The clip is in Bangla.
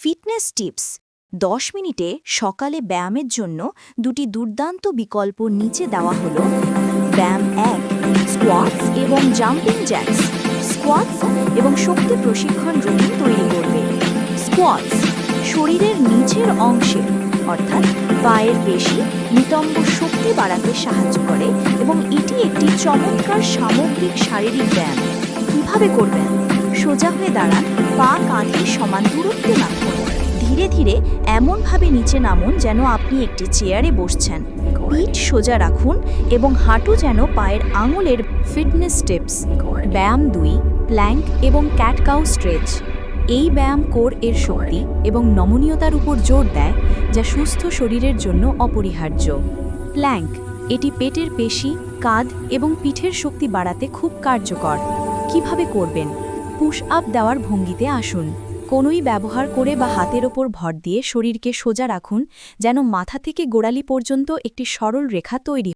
Fitness tips. দশ মিনিটে সকালে ব্যায়ামের জন্য দুটি দুর্দান্ত বিকল্প নিচে দেওয়া হলো ব্যায়াম এক স্কোয়াটস এবং জাম্পিং জ্যাক্স স্কোয়াটস এবং শক্তি প্রশিক্ষণ রুটিন তৈরি করবে। স্কোয়াটস শরীরের নিচের অংশে, অর্থাৎ পায়ের পেশি, নিতম্ব শক্তি বাড়াতে সাহায্য করে এবং এটি একটি চমৎকার সামগ্রিক শারীরিক ব্যায়াম। কীভাবে করবেন? সোজা হয়ে দাঁড়ান, পা কাঁধে সমান দূরত্বে ধীরে এমনভাবে নিচে নামুন যেন আপনি একটি চেয়ারে বসছেন। পিঠ সোজা রাখুন এবং হাঁটু যেন পায়ের আঙুলের ফিটনেস টিপস ব্যায়াম দুই, প্ল্যাঙ্ক এবং ক্যাটকাউ স্ট্রেচ। এই ব্যায়াম কোর এর শক্তি এবং নমনীয়তার উপর জোর দেয়, যা সুস্থ শরীরের জন্য অপরিহার্য। প্ল্যাঙ্ক, এটি পেটের পেশি, কাঁধ এবং পিঠের শক্তি বাড়াতে খুব কার্যকর। কীভাবে করবেন? পুশ আপ দেওয়ার ভঙ্গিতে আসুন। কোনোই ব্যবহার করে বা হাতের ওপর ভর দিয়ে শরীরকে সোজা রাখুন, যেন মাথা থেকে গোড়ালি পর্যন্ত একটি সরল রেখা তৈরি